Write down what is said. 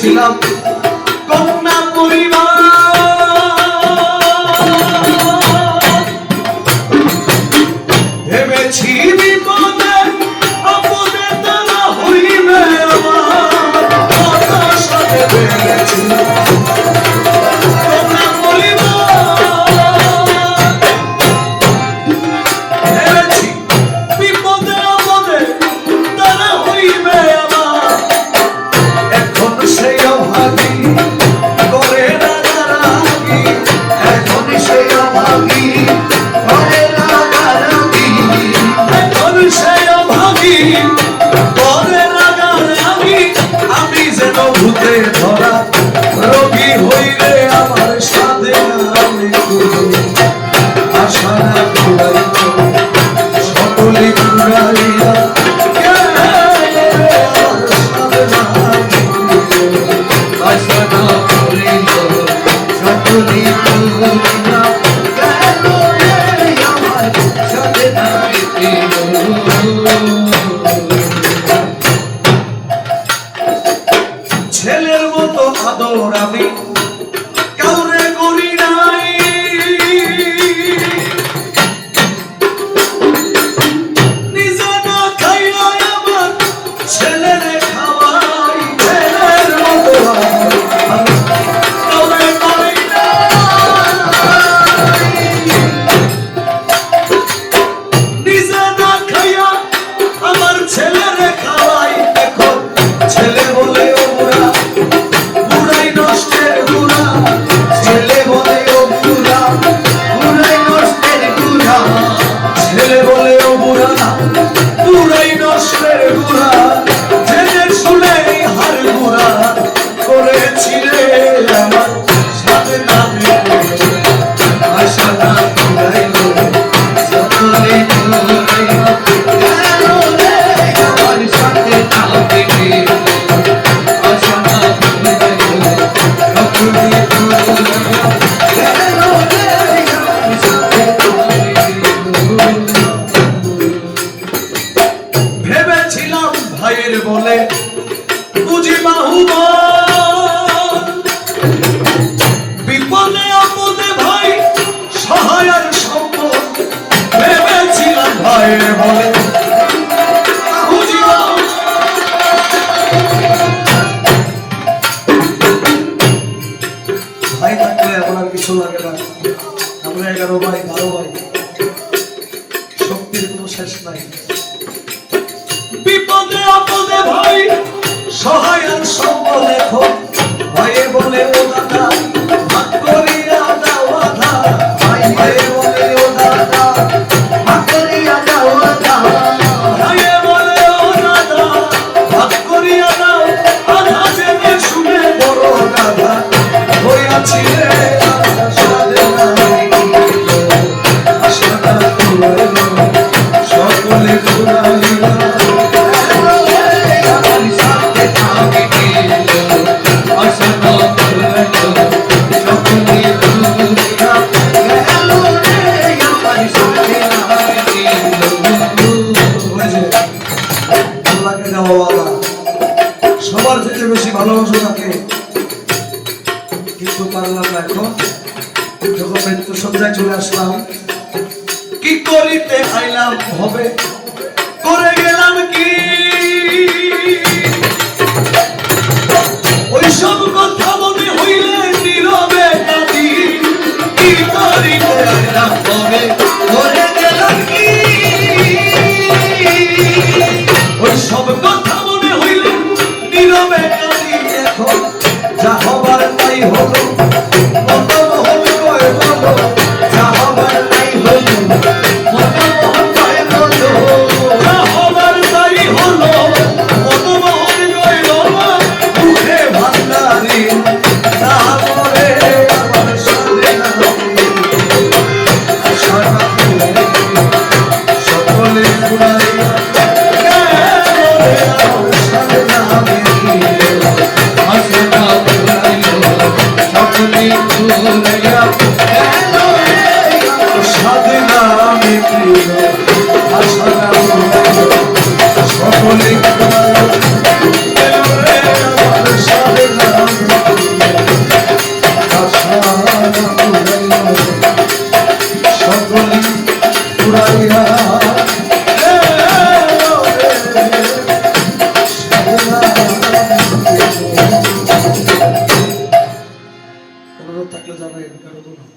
ছিলাম কন্যা পরিবার। ভেবেছি বিপদে হইবে আমার। সাথে ভেবেছি হইরে আমার সকলে কুড়াই ছেলে বলেও বুড়া না ছিলাম ভাইয়ের বলে। বুঝি বাহু বিপদে আপদে ভাই, সহায়ার সম্পদ ভেবেছিলাম ভাইয়ের বলে। ভাই আর কিছু লাগে না। আমরা এগারো ভাই, বারো ভাই। শক্তির কোনো শেষ নাই। দাও বাবা সবার থেকে বেশি ভালোবাসো তাকে। কিন্তু পারলাম না এখন। যখন মৃত্যু সন্ধ্যায় চলে আসলাম। কি করিতে আইলাম হবে? করে গেলাম কি? donde